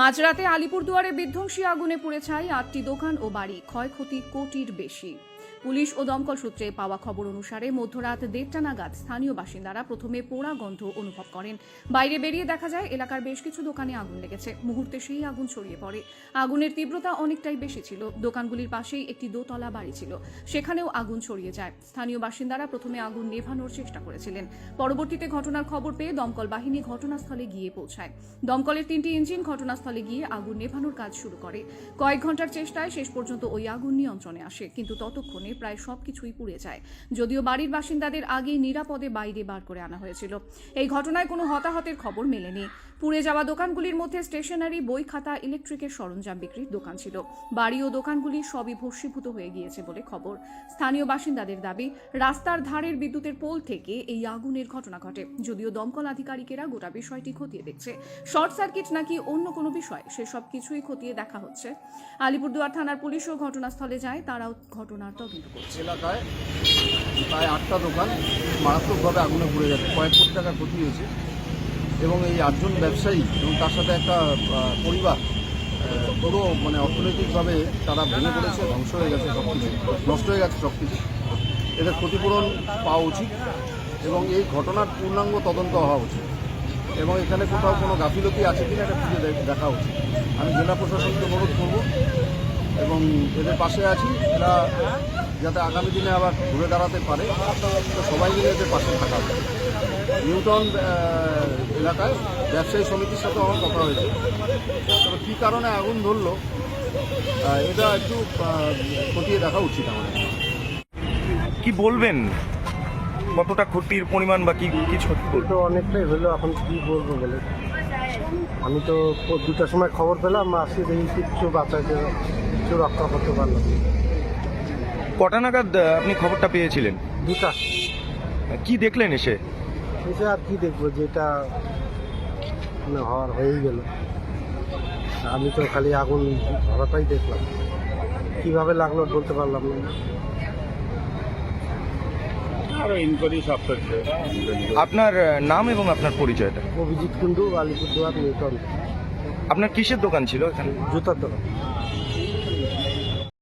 মাঝরাতে আলিপুরদুয়ারে বিধ্বংসী আগুনে পুড়ে ছাই আটটি দোকান ও বাড়ি। ক্ষয়ক্ষতি কোটির বেশি। পুলিশ ও দমকল সূত্রে পাওয়া খবর অনুসারে মধ্যরাত দেড়টা নাগাদ স্থানীয় বাসিন্দারা প্রথমে পোড়া গন্ধ অনুভব করেন। বাইরে বেরিয়ে দেখা যায়, এলাকার বেশ কিছু দোকানে আগুন লেগেছে। মুহূর্তে সেই আগুন ছড়িয়ে পড়ে। আগুনের তীব্রতা অনেকটাই বেশি ছিল। দোকানগুলির পাশেই একটি দোতলা বাড়ি ছিল। সেখানেও আগুন ছড়িয়ে যায়। স্থানীয় বাসিন্দারা প্রথমে আগুন নেভানোর চেষ্টা করেছিলেন। পরবর্তীতে ঘটনার খবর পেয়ে দমকল বাহিনী ঘটনাস্থলে গিয়ে পৌঁছায়। দমকলের তিনটি ইঞ্জিন ঘটনাস্থলে গিয়ে আগুন নেভানোর কাজ শুরু করে। কয়েক ঘণ্টার চেষ্টায় শেষ পর্যন্ত ওই আগুন নিয়ন্ত্রণে আসে, কিন্তু ততক্ষণে প্রায় সবকিছুই পুড়ে যায়। যদিও বাড়ির বাসিন্দাদের আগেই নিরাপদে বাইরে বার করে আনা হয়েছিল। এই ঘটনায় কোনো হতাহতের খবর মেলেনি। পুড়ে যাওয়া দোকানগুলির মধ্যে স্টেশনারি বই খাতা ইলেকট্রিকের সরঞ্জাম বিক্রির দোকান ছিল। বাড়ি ও দোকানগুলি সবই ভস্মীভূত হয়ে গিয়েছে বলে খবর। স্থানীয় বাসিন্দাদের দাবি, রাস্তার ধারের বিদ্যুতের পোল থেকে এই আগুনের ঘটনা ঘটে। যদিও দমকল আধিকারিকেরা গোটা বিষয়টি খতিয়ে দেখছে। শর্ট সার্কিট নাকি অন্য কোনো বিষয়, সেসব কিছুই খতিয়ে দেখা হচ্ছে। আলিপুরদুয়ার থানার পুলিশও ঘটনাস্থলে যায়, তারাও ঘটনার তদন্ত করছে। এলাকায় প্রায় আটটা দোকান মারাত্মকভাবে আগুনে পুড়ে যাচ্ছে কয়েক কোটি টাকা ক্ষতি হয়েছে। এবং এই আটজন ব্যবসায়ী এবং তার সাথে একটা পরিবার পুরো মানে অর্থনৈতিকভাবে তারা ভেঙে পড়েছে, ধ্বংস হয়ে গেছে সব কিছু নষ্ট হয়ে গেছে সব কিছু এদের ক্ষতিপূরণ পাওয়া উচিত এবং এই ঘটনার পূর্ণাঙ্গ তদন্ত হওয়া উচিত। এবং এখানে কোথাও কোনো গাফিলতি আছে কিনা এটা খুঁজে দেখা উচিত। আমি জেলা প্রশাসনকে অনুরোধ করব এবং এদের পাশে আছি। এরা যাতে আগামী দিনে আবার ঘুরে দাঁড়াতে পারে তো সবাই মিলে এদের পাশে থাকা নিউটন এলাকায় ব্যবসায়ী সমিতির সাথে আমার কথা হয়েছে। তবে কী কারণে আগুন ধরলো এটা একটু খতিয়ে দেখা উচিত আমাদের। কি বলবেন? কতটা ক্ষতির পরিমাণ বা কি কিছু? তো অনেকটাই হলো এখন কি বলব বলে। আমি তো দুটার সময় খবর পেলাম আসি দেখি কিচ্ছু বাঁচাইতে কিছু রক্ষা করতে পারলাম কটা নাগাদ আপনি খবরটা পেয়েছিলেন? দুটা। কি দেখলেন এসে? এসে আর কি দেখব যেটা মানে হওয়ার হয়েই গেল। আমি তো খালি আগুন ধরাটাই দেখলাম। কীভাবে লাগল বলতে পারলাম না। আপনার নাম এবং আপনার পরিচয়টা? অভিজিৎ কুণ্ডু আলিপুরদুয়ার নিউটন। আপনার কিসের দোকান ছিল এখানে? জুতার দোকান।